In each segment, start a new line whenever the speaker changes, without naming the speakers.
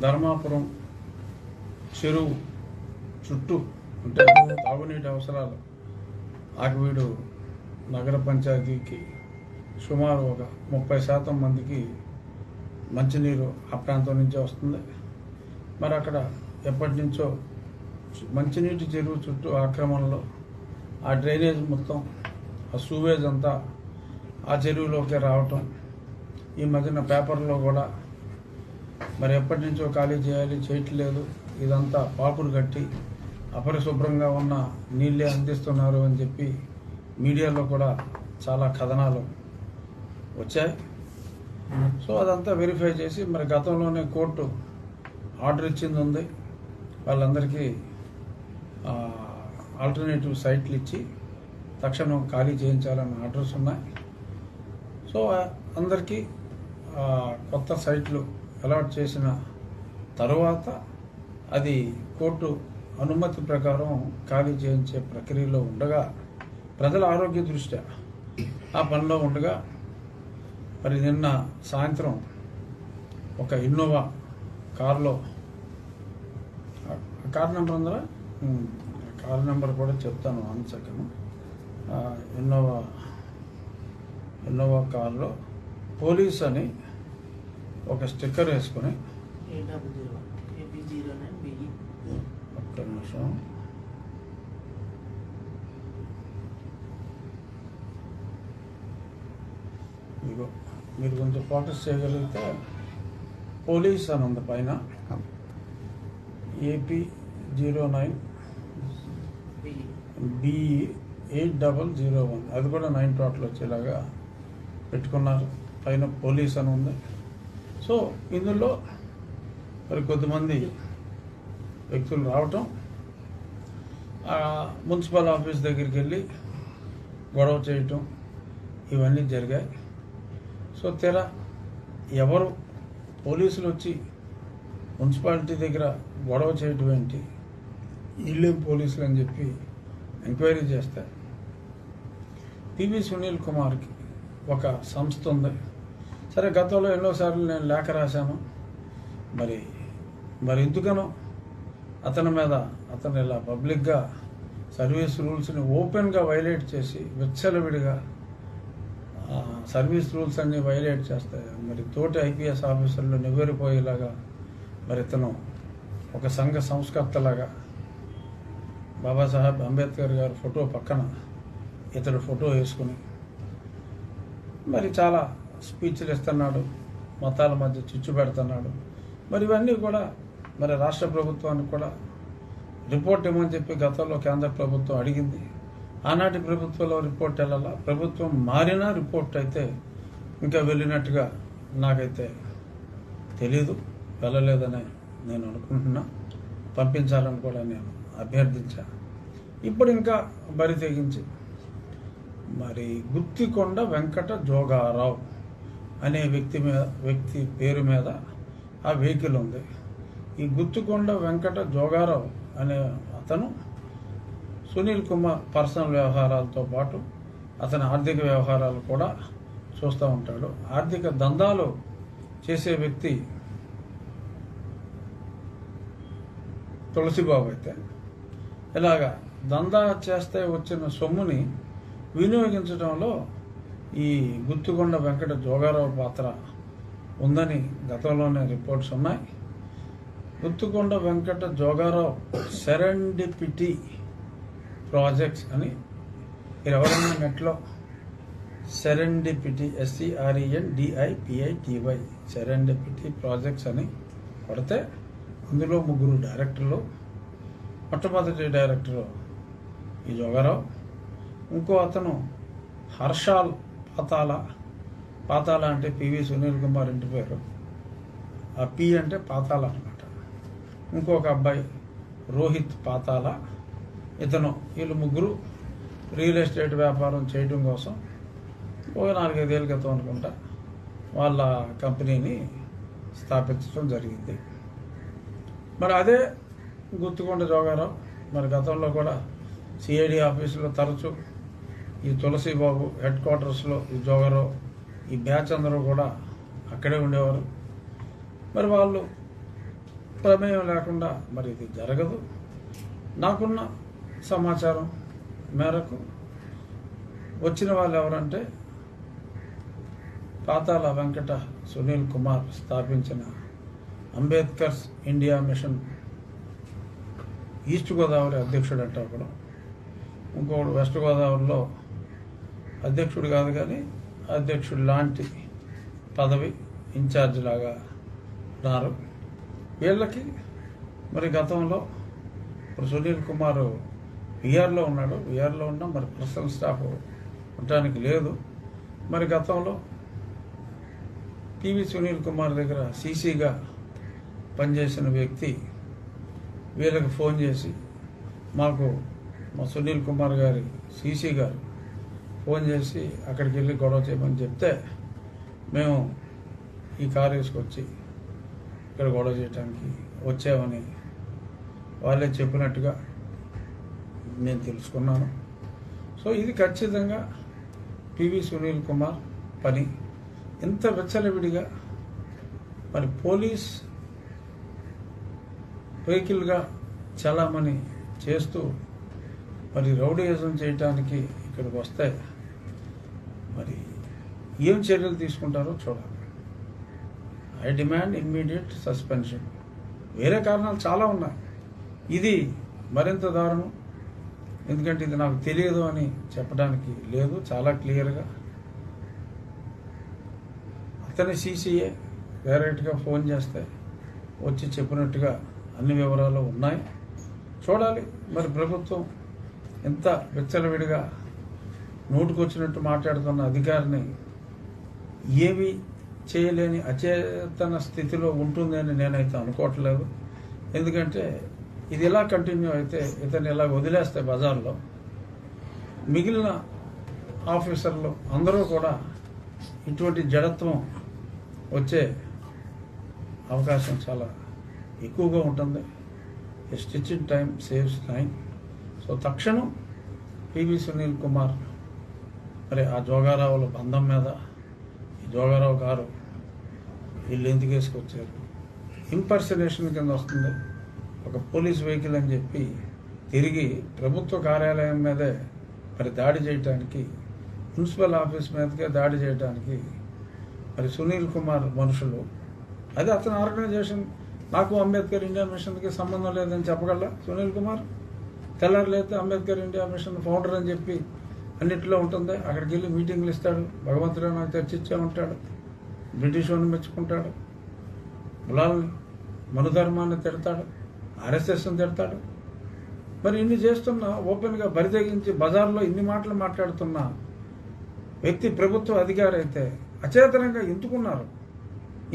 ధర్మాపురం చెరువు చుట్టూ అంటే తాగునీటి అవసరాలు. ఆకివీడు నగర పంచాయతీకి సుమారు ఒక ముప్పై శాతం మందికి మంచినీరు ఆ ప్రాంతం నుంచే వస్తుంది. మరి అక్కడ ఎప్పటి నుంచో మంచినీటి చెరువు చుట్టూ ఆక్రమణలో ఆ డ్రైనేజ్ మొత్తం ఆ సూవేజ్ అంతా ఆ చెరువులోకి రావటం ఈ మధ్యన పేపర్లో కూడా మరి ఎప్పటి నుంచో ఖాళీ చేయాలి చేయట్లేదు. ఇదంతా పాకుడు కట్టి అపరిశుభ్రంగా ఉన్న నీళ్ళే అందిస్తున్నారు అని చెప్పి మీడియాలో కూడా చాలా కథనాలు వచ్చాయి. సో అదంతా వెరిఫై చేసి మరి గతంలోనే కోర్టు ఆర్డర్ ఇచ్చింది ఉంది. వాళ్ళందరికీ ఆల్టర్నేటివ్ సైట్లు ఇచ్చి తక్షణం ఖాళీ చేయించాలన్న ఆర్డర్స్ ఉన్నాయి. సో అందరికీ కొత్త సైట్లు అలాట్ చేసిన తరువాత అది కోర్టు అనుమతి ప్రకారం ఖాళీ చేయించే ప్రక్రియలో ఉండగా ప్రజల ఆరోగ్య దృష్ట్యా ఆ పనిలో ఉండగా మరి నిన్న సాయంత్రం ఒక ఇన్నోవా కారులో ఆ కార్ నెంబర్ ఉందా? కార్ నెంబర్ కూడా చెప్తాను వన్ సెకండ్. ఇన్నోవా ఇన్నోవా కారులో పోలీస్ అని ఒక స్టిక్కర్ వేసుకొని ఒక్క నిమిషం. ఇదిగో మీరు కొంచెం ఫోకస్ చేయగలిగితే పోలీస్ అని ఉంది పైన. AP zero nine
BE
eight double zero one. అది కూడా నైన్ టోటల్ వచ్చేలాగా పెట్టుకున్నారు. పైన పోలీస్ అని ఉంది. సో ఇందులో మరి కొద్దిమంది వ్యక్తులు రావటం మున్సిపల్ ఆఫీస్ దగ్గరికి వెళ్ళి గొడవ చేయటం ఇవన్నీ జరిగాయి. సో తెర ఎవరు పోలీసులు వచ్చి మున్సిపాలిటీ దగ్గర గొడవ చేయటం ఏంటి? వీళ్ళేం పోలీసులు అని చెప్పి ఎంక్వైరీ చేస్తారు పివి సునీల్ కుమార్కి ఒక సంస్థ ఉంది. సరే గతంలో ఎన్నోసార్లు నేను లేఖ రాశాను. మరి మరి ఎందుకనో అతని మీద అతను ఇలా పబ్లిక్గా సర్వీస్ రూల్స్ని ఓపెన్గా వైలేట్ చేసి విచ్చలవిడిగా సర్వీస్ రూల్స్ అన్ని వైలేట్ చేస్తాయి మరి తోటి ఐపీఎస్ ఆఫీసర్లు నివ్వెరిపోయేలాగా మరి ఇతను ఒక సంఘ సంస్కర్తలాగా బాబాసాహెబ్ అంబేద్కర్ గారి ఫోటో పక్కన ఇతడు ఫోటో వేసుకుని మరి చాలా స్పీచ్లు ఇస్తున్నాడు మతాల మధ్య చిచ్చు పెడుతున్నాడు. మరి ఇవన్నీ కూడా మరి రాష్ట్ర ప్రభుత్వానికి కూడా రిపోర్ట్ ఇవ్వమని చెప్పి గతంలో కేంద్ర ప్రభుత్వం అడిగింది. ఆనాటి ప్రభుత్వంలో రిపోర్ట్ వెళ్ళాలా? ప్రభుత్వం మారినా రిపోర్ట్ అయితే ఇంకా వెళ్ళినట్టుగా నాకైతే తెలీదు వెళ్ళలేదని నేను అనుకుంటున్నా. పంపించాలని కూడా నేను అభ్యర్థించా. ఇప్పుడు ఇంకా బరి తెగించి మరి గుత్తికొండ వెంకట జోగారావు అనే వ్యక్తి మీద వ్యక్తి పేరు మీద ఆ వెహికల్ ఉంది. ఈ గుత్తుకొండ వెంకట జోగారావు అనే అతను సునీల్ కుమార్ పర్సనల్ వ్యవహారాలతో పాటు అతని ఆర్థిక వ్యవహారాలు కూడా చూస్తూ ఉంటాడు. ఆర్థిక దందాలు చేసే వ్యక్తి తులసిబాబు అయితే. ఇలాగా దందా చేస్తే వచ్చిన సొమ్ముని వినియోగించడంలో ఈ గుత్తుకొండ వెంకట జోగారావు పాత్ర ఉందని గతంలోనే రిపోర్ట్స్ ఉన్నాయి. గుత్తుకొండ వెంకట జోగారావు సెరెండిపిటీ ప్రాజెక్ట్స్ అని ఎవరైనా నెట్లో serendipity S C R E N D I P I T Y serendipity projects అని కొడితే అందులో ముగ్గురు డైరెక్టర్లు మొట్టమొదటి డైరెక్టరు ఈ జోగారావు ఇంకో అతను హర్షాల్ పాతాల పాతాల అంటే పివి సునీల్ కుమార్ ఇంటి పేరు. ఆ పి అంటే పాతాల అనమాట ఇంకొక అబ్బాయి రోహిత్ పాతాల ఇతను వీళ్ళు ముగ్గురు రియల్ ఎస్టేట్ వ్యాపారం చేయడం కోసం ఒక నాలుగైదేళ్ళ క్రితం అనుకుంటా వాళ్ళ కంపెనీని స్థాపించడం జరిగింది. మరి అదే గుర్తుకొండ జోగారావు మరి గతంలో కూడా సిఐడి ఆఫీసులో తరచూ ఈ తులసిబాబు హెడ్ క్వార్టర్స్లో ఈ జోగారావు ఈ బ్యాచ్ అందరూ కూడా అక్కడే ఉండేవారు. మరి వాళ్ళు ప్రమేయం లేకుండా మరి ఇది జరగదు. నాకున్న సమాచారం మేరకు వచ్చిన వాళ్ళు ఎవరంటే పాతాల వెంకట సునీల్ కుమార్ స్థాపించిన Ambedkar's India mission. East Godavari అధ్యక్షుడు అంటే ఒకడు ఇంకొకడు వెస్ట్ గోదావరిలో అధ్యక్షుడు కాదు కానీ అధ్యక్షుడు లాంటి పదవి ఇన్ఛార్జ్ లాగా ఉన్నారు. వీళ్ళకి మరి గతంలో ఇప్పుడు సునీల్ కుమార్ విఆర్లో ఉన్నాడు. విఆర్లో ఉన్న మరి పర్సనల్ స్టాఫ్ ఉండటానికి లేదు. మరి గతంలో పివి సునీల్ కుమార్ దగ్గర సీసీగా పనిచేసిన వ్యక్తి వీళ్ళకి ఫోన్ చేసి మాకు మా సునీల్ కుమార్ గారి సీసీ గారు ఫోన్ చేసి అక్కడికి వెళ్ళి గొడవ చేయమని చెప్తే మేము ఈ కారు వేసుకొచ్చి ఇక్కడ గొడవ చేయడానికి వచ్చామని వాళ్ళే చెప్పినట్టుగా నేను తెలుసుకున్నాను. సో ఇది ఖచ్చితంగా పివి సునీల్ కుమార్ పని. ఇంత విచ్చలవిడిగా మరి పోలీస్ వెహికల్గా చలామణి చేస్తూ మరి రౌడీయిజం చేయటానికి ఇక్కడికి వస్తే మరి ఏం చర్యలు తీసుకుంటారో చూడాలి. ఐ డిమాండ్ ఇమ్మీడియట్ సస్పెన్షన్ వేరే కారణాలు చాలా ఉన్నాయి. ఇది మరింత దారుణం. ఎందుకంటే ఇది నాకు తెలియదు అని చెప్పడానికి లేదు. చాలా క్లియర్గా అతని సీసీఏ డైరెక్ట్గా ఫోన్ చేస్తే వచ్చి చెప్పినట్టుగా అన్ని వివరాలు ఉన్నాయి. చూడాలి. మరి ప్రభుత్వం ఎంత విచ్చలవిడిగా నోటుకొచ్చినట్టు మాట్లాడుతున్న అధికారిని ఏమి చేయలేని అచేతన స్థితిలో ఉంటుందని నేనైతే అనుకోవట్లేదు. ఎందుకంటే ఇది ఇలా కంటిన్యూ అయితే ఇతన్ని ఇలా వదిలేస్తే బజార్లో మిగిలిన ఆఫీసర్లు అందరూ కూడా ఇటువంటి జడత్వం వచ్చే అవకాశం చాలా ఎక్కువగా ఉంటుంది. Stitch in time saves time so తక్షణం పివి సునీల్ కుమార్ మరి ఆ జోగారావుల బంధం మీద ఈ జోగారావు గారు వీళ్ళు ఎందుకు వేసుకొచ్చారు? ఇంపర్సనేషన్ కింద వస్తుంది. ఒక పోలీస్ వెహికల్ అని చెప్పి తిరిగి ప్రభుత్వ కార్యాలయం మీదే మరి దాడి చేయటానికి మున్సిపల్ ఆఫీస్ మీదకే దాడి చేయడానికి మరి సునీల్ కుమార్ మనుషులు అది అతని ఆర్గనైజేషన్. నాకు అంబేద్కర్ ఇండియా మిషన్కి సంబంధం లేదని చెప్పగలరా సునీల్ కుమార్? తెల్లారులైతే అంబేద్కర్ ఇండియా మిషన్ ఫౌండర్ అని చెప్పి అన్నింటిలో ఉంటుంది. అక్కడికి వెళ్ళి మీటింగ్లు ఇస్తాడు. భగవంతుడు నాకు చర్చించే ఉంటాడు. బ్రిటిష్ వాడిని మెచ్చుకుంటాడు. కులాలని మనుధర్మాన్ని తిడతాడు. ఆర్ఎస్ఎస్ని తిడతాడు. మరి ఇన్ని చేస్తున్నా ఓపెన్గా బరితెగించి బజార్లో ఇన్ని మాటలు మాట్లాడుతున్న వ్యక్తి ప్రభుత్వ అధికారి అయితే అచేతనంగా ఎందుకున్నారు?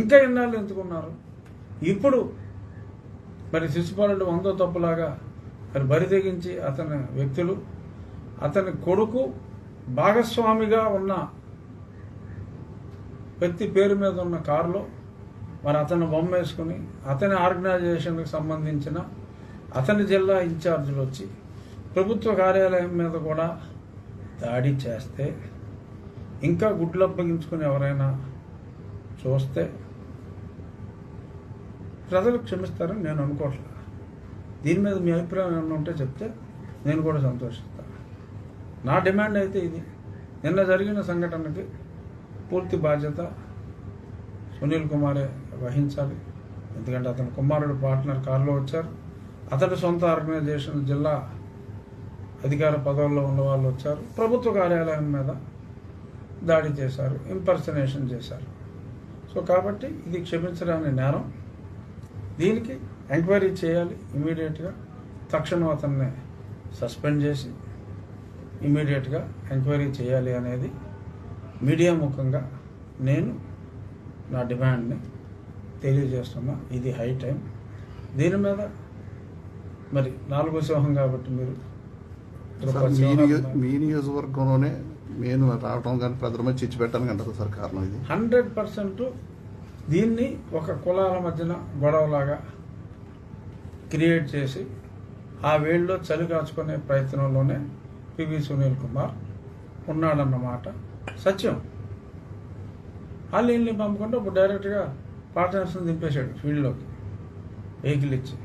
ఇంకా ఎన్నాళ్ళు ఎందుకున్నారు? ఇప్పుడు మరి శిశుపాలుడు వందో తప్పులాగా మరి బరి తెగించి అతని వ్యక్తులు అతని కొడుకు భాగస్వామిగా ఉన్న వ్యక్తి పేరు మీద ఉన్న కారులో మరి అతను బొమ్మేసుకుని అతని ఆర్గనైజేషన్కి సంబంధించిన అతని జిల్లా ఇన్ఛార్జీలు వచ్చి ప్రభుత్వ కార్యాలయం మీద కూడా దాడి చేస్తే ఇంకా గుడ్లు అప్పగించుకుని ఎవరైనా చూస్తే ప్రజలు క్షమిస్తారని నేను అనుకోవట్లేదు దీని మీద మీ అభిప్రాయం ఏమైనా ఉంటే చెప్తే నేను కూడా సంతోషిస్తాను. నా డిమాండ్ అయితే ఇది. నిన్న జరిగిన సంఘటనకి పూర్తి బాధ్యత సునీల్ కుమారే వహించాలి. ఎందుకంటే అతని కుమారుడు పార్ట్నర్ కారులో వచ్చారు. అతడి సొంత ఆర్గనైజేషన్ జిల్లా అధికార పదవుల్లో ఉన్న వాళ్ళు వచ్చారు. ప్రభుత్వ కార్యాలయం మీద దాడి చేశారు ఇంపర్సనేషన్ చేశారు. సో కాబట్టి ఇది క్షమించడానికి నేరం. దీనికి ఎంక్వైరీ చేయాలి ఇమీడియట్గా. తక్షణం అతన్ని సస్పెండ్ చేసి ఇమీడియట్గా ఎంక్వైరీ చేయాలి అనేది మీడియా ముఖంగా నేను నా డిమాండ్ని తెలియజేస్తున్నా. ఇది హై టైం. దీని మీద మరి నాలుగో సింహం కాబట్టి మీరు
మీ నియో- మీ నియోజకవర్గంలోనే నేను రావడం కానీ ప్రజల మీద చిచ్చు పెట్టడానికి అంటారు సార్ కారణం ఇది.
హండ్రెడ్ పర్సెంట్ దీన్ని ఒక కులాల మధ్యన గొడవలాగా క్రియేట్ చేసి ఆ వేళ్ళలో చలి కాచుకునే ప్రయత్నంలోనే పివి సునీల్ కుమార్ ఉన్నాడన్నమాట. సత్యం. వాళ్ళు వీళ్ళని పంపుకుంటే ఇప్పుడు డైరెక్ట్గా పార్ట్నర్స్ని దింపేశాడు ఫీల్డ్లోకి. వెహికల్ ఇచ్చి